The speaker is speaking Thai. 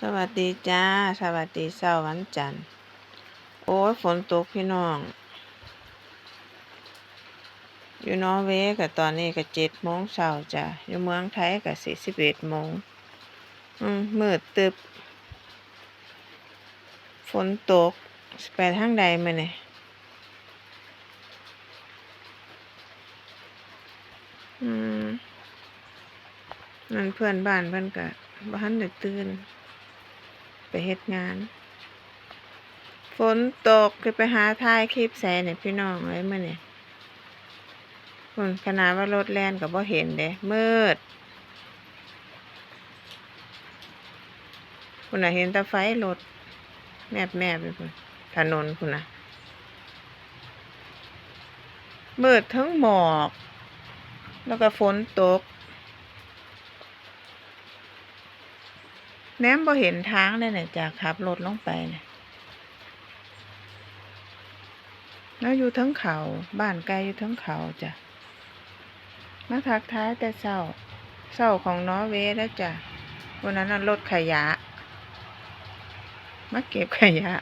สวัสดีจ้า สวัสดีเช้าวันจันทร์ โอ้ยฝนตกพี่น้อง อยู่นอร์เวย์ก็ตอนนี้ก็เจ็ดโมงเช้าจ้ะ อยู่เมืองไทยก็สี่สิบเอ็ดโมง อืมมืดตึบ ฝนตกสิไปทางใดมื้อนี่ยอืมนั่นเพื่อนบ้านเพิ่นก็บ่ทันได้ตื่น ไปเฮ็ดงาน ฝนตกคือไปหาถ่ายคลิปใส่เนี่ยพี่น้องเอ้ยมื้อเนี้ฝุ่นขนาดว่ารถแล่นก็บ่เห็นเด้มืดพุ่นน่ะเห็นต่ไฟรถแมบๆอยู่พุ่นถนนพุ่นน่ะมืดทั้งหมอก แล้วก็ฝนตก แนมบ่เห็นทางเลยเนี่ยจากขับรถลงไปเนี่ยแล้วอยู่ทั้งเขาบ้านไกลอยู่ทั้งเขาจ้ะมาทักท้ายแต่เศร้าเศร้าของนอเวแล้วจ้ะวันนั้นน่ะรถขยะ มาเก็บขยะ